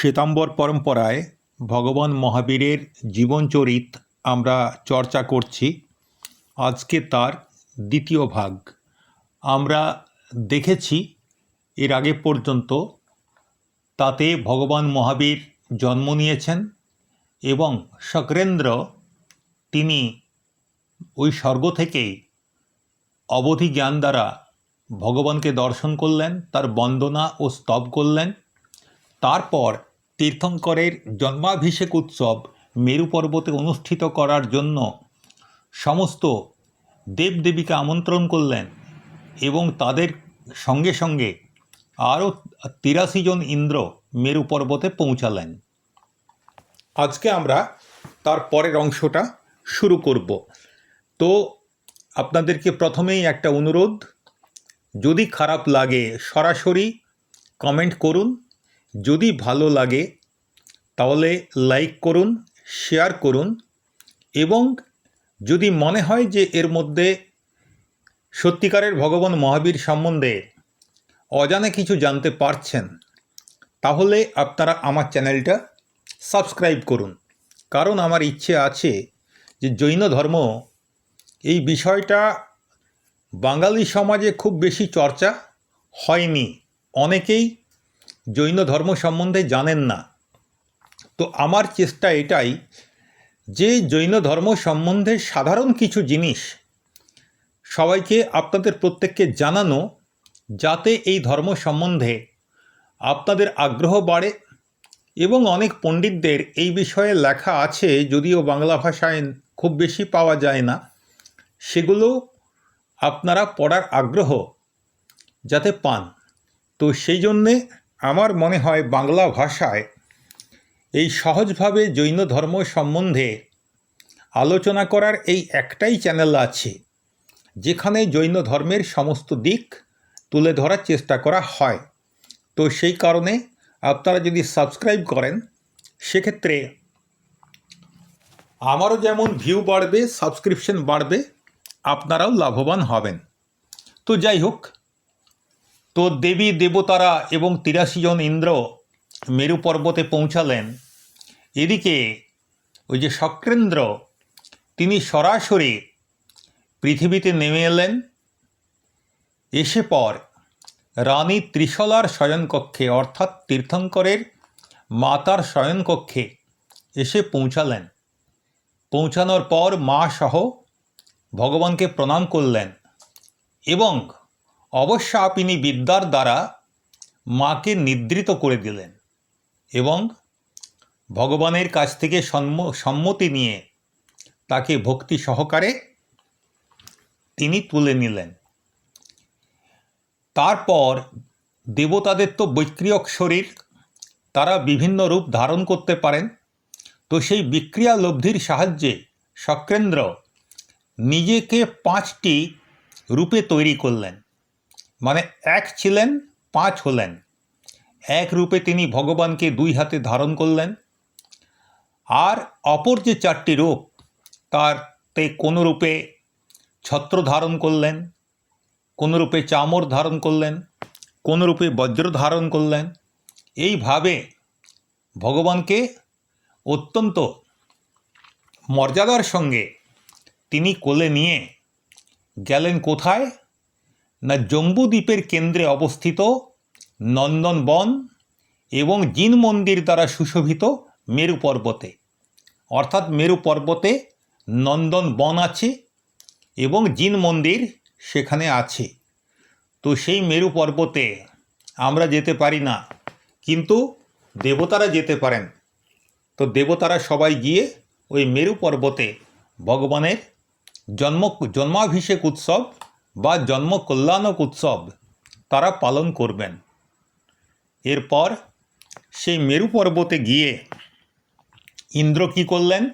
শ্বেতাম্বর পরম্পরায় ভগবান মহাবীরের জীবনচরিত আমরা চর্চা করছি। আজকে তার দ্বিতীয় ভাগ। আমরা দেখেছি এর আগে পর্যন্ত তাতে ভগবান মহাবীর জন্ম নিয়েছেন এবং শক্রেন্দ্র তিনি ওই স্বর্গ থেকেই অবধি জ্ঞান দ্বারা ভগবানকে দর্শন করলেন, তার বন্দনা ও স্তব করলেন। তারপর তীর্থঙ্করের জন্মাভিষেক উৎসব মেরু পর্বতে অনুষ্ঠিত করার জন্য সমস্ত দেবদেবীকে আমন্ত্রণ করলেন এবং তাদের সঙ্গে সঙ্গে আরও তিরাশি জন ইন্দ্র মেরু পর্বতে পৌঁছালেন। আজকে আমরা তার পরের অংশটা শুরু করব। তো আপনাদেরকে প্রথমেই একটা অনুরোধ, যদি খারাপ লাগে সরাসরি কমেন্ট করুন যদি ভালো লাগে, তাহলে লাইক করুন, শেয়ার করুন এবং যদি মনে হয় যে এর মধ্যে সত্যিকারের ভগবান মহাবীর সম্বন্ধে অজানা কিছু জানতে পারছেন, তাহলে আপনারা আমার চ্যানেলটা সাবস্ক্রাইব করুন। কারণ আমার ইচ্ছে আছে যে জৈন ধর্ম এই বিষয়টা বাঙালি সমাজে খুব বেশি চর্চা হয়নি। অনেকেই জৈন ধর্ম সম্বন্ধে জানেন না। তো আমার চেষ্টা এটাই যে জৈন ধর্ম সম্বন্ধে সাধারণ কিছু জিনিস সবাইকে আপনাদের প্রত্যেককে জানানো যাতে এই ধর্ম সম্বন্ধে আপনাদের আগ্রহ বাড়ে এবং অনেক পণ্ডিতদের এই বিষয়ে লেখা আছে, যদিও বাংলা ভাষায় খুব বেশি পাওয়া যায় না। সেগুলো আপনারা পড়ার আগ্রহ যাতে পান। তো সেই জন্যে আমার মনে হয় বাংলা ভাষায় এই সহজভাবে জৈন ধর্ম সম্বন্ধে আলোচনা করার এই একটাই চ্যানেল আছে, যেখানে জৈন ধর্মের সমস্ত দিক তুলে ধরার চেষ্টা করা হয়। তো সেই কারণে আপনারা যদি সাবস্ক্রাইব করেন, সেক্ষেত্রে আমারও যেমন ভিউ বাড়বে, সাবস্ক্রিপশন বাড়বে, আপনারাও লাভবান হবেন। তো যাই হোক তো দেবী, দেবতারা এবং তিরাশি জন ইন্দ্র মেরু পর্বতে পৌঁছালেন। এদিকে ওই যে শক্রেন্দ্র তিনি সরাসরি পৃথিবীতে নেমে এলেন। এসে পর রানী ত্রিশলার শয়নকক্ষে অর্থাৎ তীর্থঙ্করের মাতার শয়নকক্ষে এসে পৌঁছালেন। পৌঁছানোর পর মা সহ ভগবানকে প্রণাম করলেন এবং অবশ্যাপিনী বিদ্যার দ্বারা মাকে নিদ্রিত করে দিলেন এবং ভগবানের কাছ থেকে সম্মতি নিয়ে তাকে ভক্তি সহকারে তিনি তুলে নিলেন। তারপর দেবতাদের তো বৈক্রিয়ক শরীর, তারা বিভিন্ন রূপ ধারণ করতে পারেন। তো সেই বিক্রিয়া লব্ধির সাহায্যে শক্রেন্দ্র নিজেকে পাঁচটি রূপে তৈরি করলেন। মানে এক ছিলেন, পাঁচ হলেন। এক রূপে তিনি ভগবানকে দুই হাতে ধারণ করলেন। আর অপর যে চারটি রূপ তারতে কোনো রূপে ছত্র ধারণ করলেন, কোন রূপে চামর ধারণ করলেন, কোন রূপে বজ্র ধারণ করলেন এইভাবে ভগবানকে অত্যন্ত মর্যাদার সঙ্গে তিনি কোলে নিয়ে গেলেন কোথায়? না জম্বু দ্বীপের কেন্দ্রে অবস্থিত নন্দন বন এবং জিন মন্দির দ্বারা সুশোভিত মেরু পর্বতে। অর্থাৎ মেরু পর্বতে নন্দন বন আছে এবং জিন মন্দির সেখানে আছে। তো সেই মেরু পর্বতে আমরা যেতে পারি না, কিন্তু দেবতারা যেতে পারেন। তো দেবতারা সবাই গিয়ে ওই মেরু পর্বতে ভগবানের জন্ম, জন্মাভিষেক উৎসব বা জন্ম কল্যাণক উৎসব তারা পালন করবেন। এরপর সেই মেরু পর্বতে গিয়ে ইন্দ্র কী করলেন?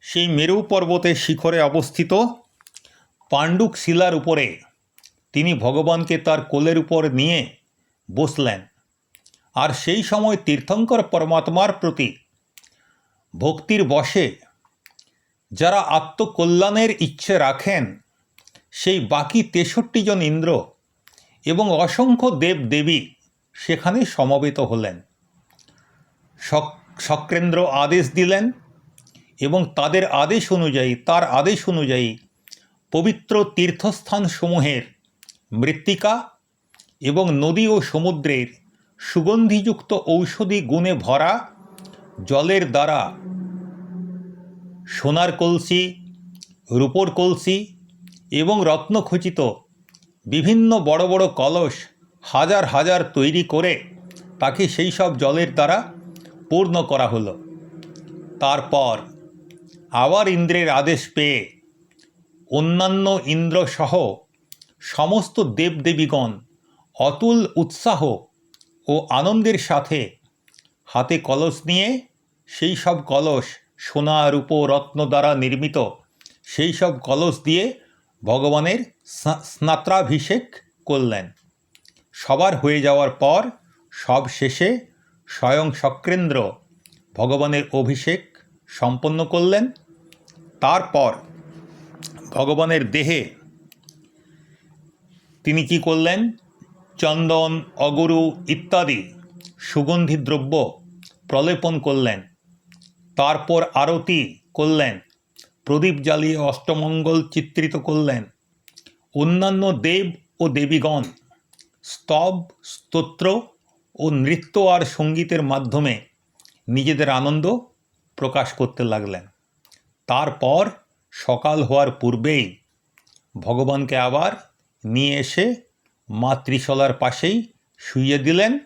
সেই মেরু পর্বতের শিখরে অবস্থিত পাণ্ডুক শিলার উপরে তিনি ভগবানকে তার কোলের উপর নিয়ে বসলেন। আর সেই সময় তীর্থঙ্কর পরমাত্মার প্রতি ভক্তির বশে যারা আত্মকল্যাণের ইচ্ছে রাখেন সেই বাকি তেষট্টি জন ইন্দ্র এবং অসংখ্য দেব দেবী সেখানে সমবেত হলেন। শক্রেন্দ্র আদেশ দিলেন এবং তাদের আদেশ অনুযায়ী, তার আদেশ অনুযায়ী পবিত্র তীর্থস্থানসমূহের মৃত্তিকা এবং নদী ও সমুদ্রের সুগন্ধিযুক্ত ঔষধি গুণে ভরা জলের দ্বারা সোনার কলসি, রূপোর কলসি এবং রত্নখচিত বিভিন্ন বড় বড় কলস হাজার হাজার তৈরি করে তাকে সেই সব জলের দ্বারা পূর্ণ করা হলো। তারপর আবার ইন্দ্রের আদেশ পেয়ে অন্যান্য ইন্দ্রসহ সমস্ত দেবদেবীগণ অতুল উৎসাহ ও আনন্দের সাথে হাতে কলস নিয়ে সেই সব কলস সোনা রূপ রত্ন দ্বারা নির্মিত সেই সব কলস দিয়ে ভগবানের স্না- স্নাত্রাভিষেক করলেন। সবার হয়ে যাওয়ার পর সব শেষে স্বয়ং শক্রেন্দ্র ভগবানের অভিষেক সম্পন্ন করলেন। তারপর ভগবানের দেহে তিনি কি করলেন? চন্দন, অগুরু ইত্যাদি সুগন্ধি দ্রব্য প্রলেপন করলেন। তারপর আরতি করলেন। প্রদীপ জ্বালিয়ে অষ্টমঙ্গল চিত্রিত করলেন। অন্যান্য দেব ও দেবীগণ স্তব, স্তোত্র ও নৃত্য আর সঙ্গীতের মাধ্যমে নিজেদের আনন্দ প্রকাশ করতে লাগলেন। তারপর সকাল হওয়ার পূর্বেই ভগবানকে আবার নিয়ে এসে মা ত্রিশলার পাশেই শুইয়ে দিলেন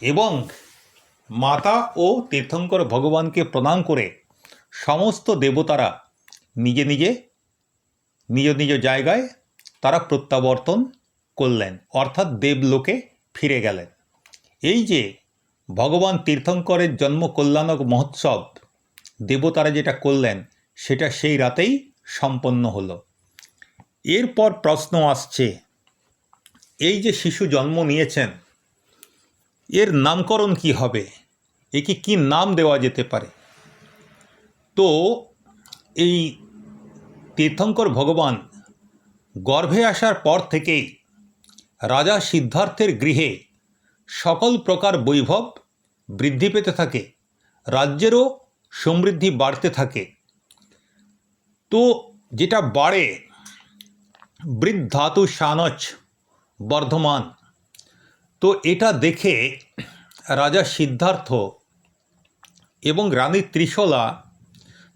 এবং মাতা ও তীর্থঙ্কর ভগবানকে প্রণাম করে সমস্ত দেবতারা নিজে নিজে, নিজ নিজ জায়গায় তারা প্রত্যাবর্তন করলেন, অর্থাৎ দেবলোকে ফিরে গেলেন। এই যে ভগবান তীর্থঙ্করের জন্ম কল্যাণক মহোৎসব, দেবতারা যেটা করলেন, সেটা সেই রাতেই সম্পন্ন হলো। এরপর প্রশ্ন আসছে, এই যে শিশু জন্ম নিয়েছেন, এর নামকরণ কি হবে? একে কি নাম দেওয়া যেতে পারে? তো এই তীর্থঙ্কর ভগবান গর্ভে আসার পর থেকেই রাজা সিদ্ধার্থের গৃহে সকল প্রকার বৈভব বৃদ্ধি পেতে থাকে, রাজ্যেরও সমৃদ্ধি বাড়তে থাকে। তো যেটা বাড়ে, বৃদ্ধাতু সানচ বর্ধমান। তো এটা দেখে রাজা সিদ্ধার্থ এবং রানী ত্রিশলা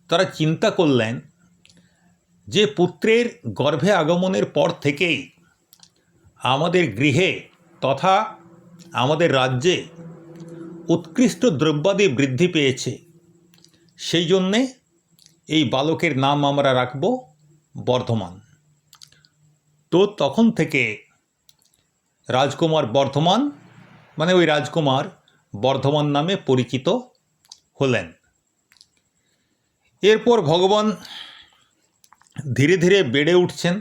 তারা চিন্তা করলেন যে পুত্রের গর্ভে আগমনের পর থেকেই আমাদের গৃহে তথা আমাদের রাজ্যে উৎকৃষ্ট দ্রব্যাদি বৃদ্ধি পেয়েছে, সেই জন্যে এই বালকের নাম আমরা রাখব বর্ধমান। তো তখন থেকে রাজকুমার বর্ধমান মানে ওই রাজকুমার বর্ধমান নামে পরিচিত হলেন। এরপর ভগবান ধীরে ধীরে বেড়ে উঠছেন।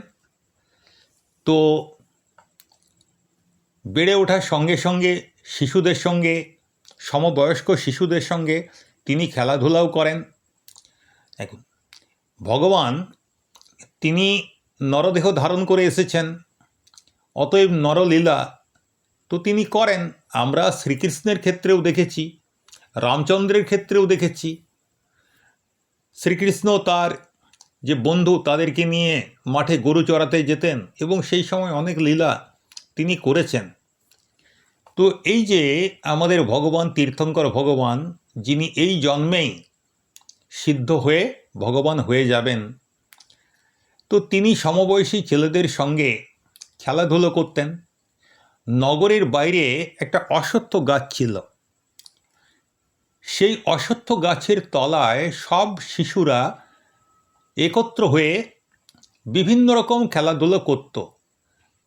তো বেড়ে ওঠার সঙ্গে সঙ্গে শিশুদের সঙ্গে, সমবয়স্ক শিশুদের সঙ্গে তিনি খেলাধুলাও করেন। এখন ভগবান তিনি নরদেহ ধারণ করে এসেছেন, অতএব নরলীলা তো তিনি করেন। আমরা শ্রীকৃষ্ণের ক্ষেত্রেও দেখেছি, রামচন্দ্রের ক্ষেত্রেও দেখেছি। শ্রীকৃষ্ণ তার যে বন্ধু তাদেরকে নিয়ে মাঠে গরু চড়াতে যেতেন এবং সেই সময় অনেক লীলা তিনি করেছেন। তো এই যে আমাদের ভগবান, তীর্থঙ্কর ভগবান, যিনি এই জন্মেই সিদ্ধ হয়ে ভগবান হয়ে যাবেন, তো তিনি সমবয়সী ছেলেদের সঙ্গে খেলাধুলো করতেন। নগরের বাইরে একটা অশ্বত্থ গাছ ছিল। সেই অশ্বত্থ গাছের তলায় সব শিশুরা একত্র হয়ে বিভিন্ন রকম খেলাধুলো করত।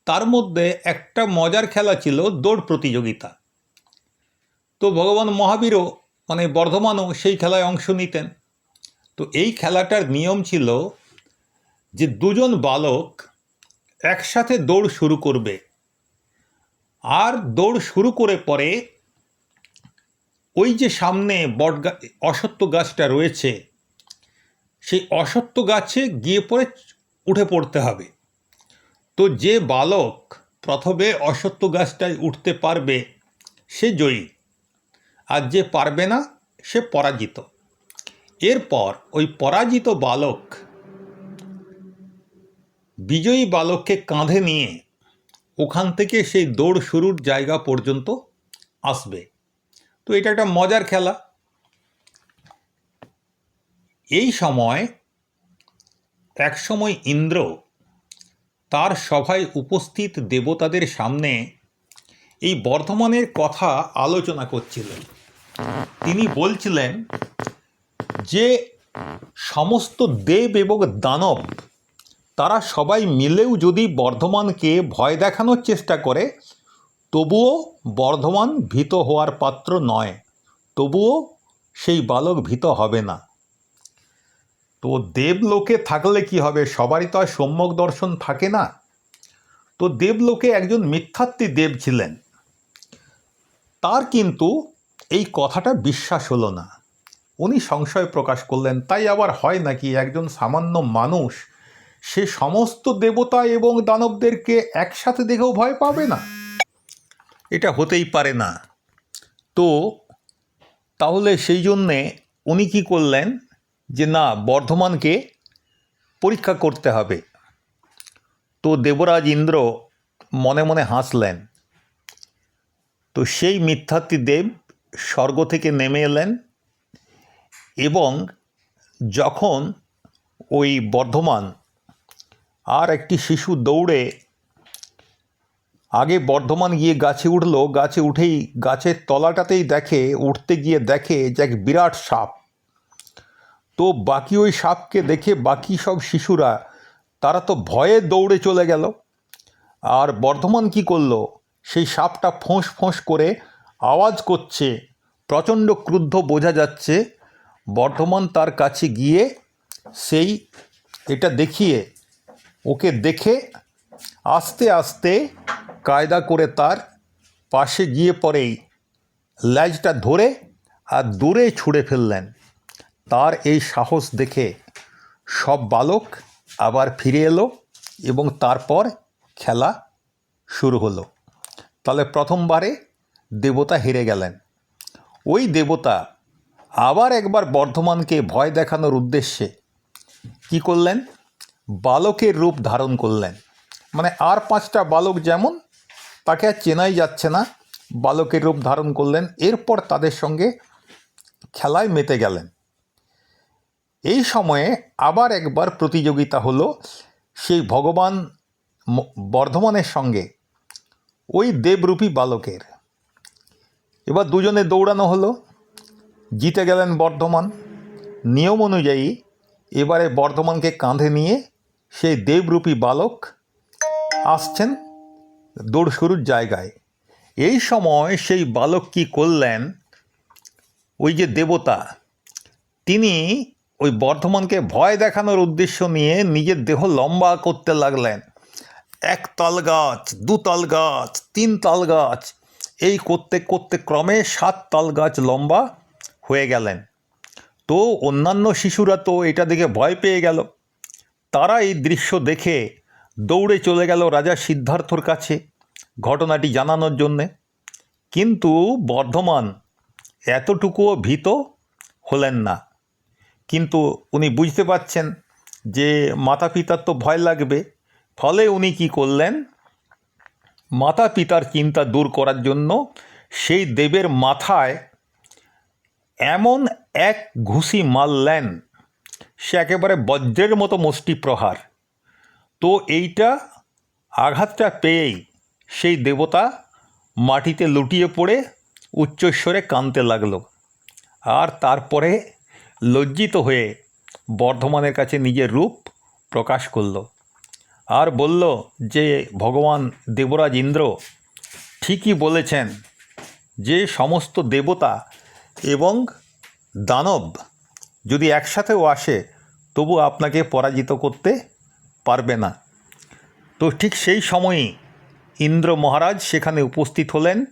তার মধ্যে একটা মজার খেলা ছিল দৌড় প্রতিযোগিতা। তো ভগবান মহাবীরও মানে বর্ধমানও সেই খেলায় অংশ নিতেন। তো এই খেলাটার নিয়ম ছিল যে দুজন বালক একসাথে দৌড় শুরু করবে। আর দৌড় শুরু করে পরে ওই যে সামনে বট অসত্য গাছটা রয়েছে সেই অসত্য গাছে গিয়ে পরে উঠে পড়তে হবে। তো যে বালক প্রথমে অসত্য গাছটায় উঠতে পারবে, সে জয়ী। আর যে পারবে না, সে পরাজিত। এরপর ওই পরাজিত বালক বিজয়ী বালককে কাঁধে নিয়ে ওখান থেকে সেই দৌড় শুরুর জায়গা পর্যন্ত আসবে। তো এটা একটা মজার খেলা। এই সময় এক সময় ইন্দ্র তার সভায় উপস্থিত দেবতাদের সামনে এই বর্ধমানের কথা আলোচনা করছিলেন। তিনি বলছিলেন যে, সমস্ত দেব এবং দানব তারা সবাই মিলেও যদি বর্ধমানকে ভয় দেখানোর চেষ্টা করে, তবুও বর্ধমান ভীত হওয়ার পাত্র নয়, তবুও সেই বালক ভীত হবে না। তো দেবলোকে থাকলে কি হবে? সবারই তো আর সম্যক দর্শন থাকে না। তো দেবলোকে একজন মিথ্যাত্মী দেব ছিলেন। তার কিন্তু এই কথাটা বিশ্বাস হলো না। উনি সংশয় প্রকাশ করলেন, তাই আবার হয় নাকি একজন সামান্য মানুষ, সে সমস্ত দেবতা এবং দানবদেরকে একসাথে দেখেও ভয় পাবে না? এটা হতেই পারে না। তো তাহলে সেই জন্যে উনি কি করলেন? যে না, বর্ধমানকে পরীক্ষা করতে হবে। তো দেবরাজ ইন্দ্র মনে মনে হাসলেন। তো সেই মিথ্যাত্মী দেব স্বর্গ থেকে নেমে এলেন এবং যখন ওই বর্ধমান আর একটি শিশু দৌড়ে আগে বর্ধমান গিয়ে গাছে উঠল, গাছে উঠেই গাছের তলাটাতেই দেখে, উঠতে গিয়ে দেখে যে এক বিরাট সাপ। তো বাকি ওই সাপকে দেখে বাকি সব শিশুরা, তারা তো ভয়ে দৌড়ে চলে গেল। আর বর্ধমান কি করল? সেই সাপটা ফোঁস ফোঁস করে আওয়াজ করছে, প্রচণ্ড ক্রুদ্ধ বোঝা যাচ্ছে। বর্ধমান তার কাছে গিয়ে সেই এটা দেখিয়ে, ওকে দেখে আস্তে আস্তে কায়দা করে তার পাশে গিয়ে পরেই ল্যাজটা ধরে আর দূরে ছুঁড়ে ফেললেন। তার এই সাহস দেখে সব বালক আবার ফিরে এলো এবং তারপর খেলা শুরু হলো। তাহলে প্রথমবারে দেবতা হেরে গেলেন। ওই দেবতা আবার একবার বর্ধমানকে ভয় দেখানোর উদ্দেশ্যে কি করলেন? বালকের রূপ ধারণ করলেন। মানে আর পাঁচটা বালক যেমন, তাকে আর চেনাই যাচ্ছে না। বালকের রূপ ধারণ করলেন। এরপর তাদের সঙ্গে খেলায় মেতে গেলেন। এই সময়ে আবার একবার প্রতিযোগিতা হলো সেই ভগবান বর্ধমানের সঙ্গে, ওই দেবরূপী বালকের। এবার দুজনে দৌড়ানো হলো, জিতে গেলেন বর্ধমান। নিয়ম অনুযায়ী এবারে বর্ধমানকে কাঁধে নিয়ে সেই দেবরূপী বালক আসছেন দৌড় শুরুর জায়গায়। এই সময় সেই বালক কি করলেন? ওই যে দেবতা, তিনি ওই বর্ধমানকে ভয় দেখানোর উদ্দেশ্য নিয়ে নিজের দেহ লম্বা করতে লাগলেন। এক তাল গাছ, দু তাল গাছ, তিন তাল গাছ, এই করতে করতে ক্রমে সাত তাল গাছ লম্বা হয়ে গেলেন। তো অন্যান্য শিশুরা তো এটা দেখে ভয় পেয়ে গেল। তারা এই দৃশ্য দেখে দৌড়ে চলে গেল রাজা সিদ্ধার্থর কাছে ঘটনাটি জানানোর জন্যে। কিন্তু বর্ধমান এতটুকুও ভীত হলেন না। কিন্তু উনি বুঝতে পারছেন যে মাতা পিতার তো ভয় লাগবে। ফলে উনি কি করলেন? মাতা পিতার চিন্তা দূর করার জন্য সেই দেবের মাথায় এমন এক ঘুষি মারলেন। সে একেবারে বজ্রের মতো মুষ্টি প্রহার। তো এইটা আঘাতটা পেয়েই সেই দেবতা মাটিতে লুটিয়ে পড়ে উচ্চস্বরে কাঁদতে লাগল। আর তারপরে লজ্জিত হয়ে বর্ধমানের কাছে নিজের রূপ প্রকাশ করল আর বলল যে, ভগবান দেবরাজ ইন্দ্র ঠিকই বলেছেন যে, সমস্ত দেবতা এবং দানব যদি একসাথেও আসে, তবু আপনাকে পরাজিত করতে পারবে না। তো ঠিক সেই সময়ই ইন্দ্র মহারাজ সেখানে উপস্থিত হলেন।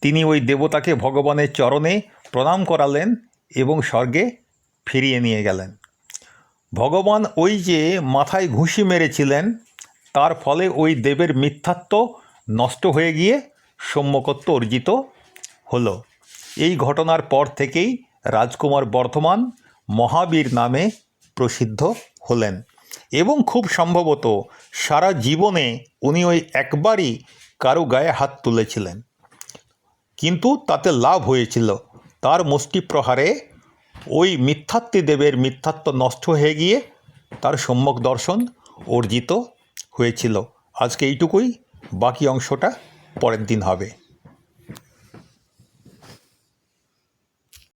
তিনি ওই দেবতাকে ভগবানের চরণে প্রণাম করালেন এবং স্বর্গে ফিরিয়ে নিয়ে গেলেন। ভগবান ওই যে মাথায় ঘুষি মেরেছিলেন, তার ফলে ওই দেবের মিথ্যাত্ব নষ্ট হয়ে গিয়ে সম্যকত্ব অর্জিত হলো। এই ঘটনার পর থেকেই রাজকুমার বর্ধমান মহাবীর নামে প্রসিদ্ধ হলেন এবং খুব সম্ভবত সারা জীবনে উনি ওই একবারই কারও গায়ে হাত তুলেছিলেন। কিন্তু তাতে লাভ হয়েছিল। তার মুষ্টি প্রহারে ওই মিথ্যাত্মী দেবের মিথ্যাত্ব নষ্ট হয়ে গিয়ে তার সম্যক দর্শন অর্জিত হয়েছিল। আজকে এইটুকুই, বাকি অংশটা পরের দিন হবে।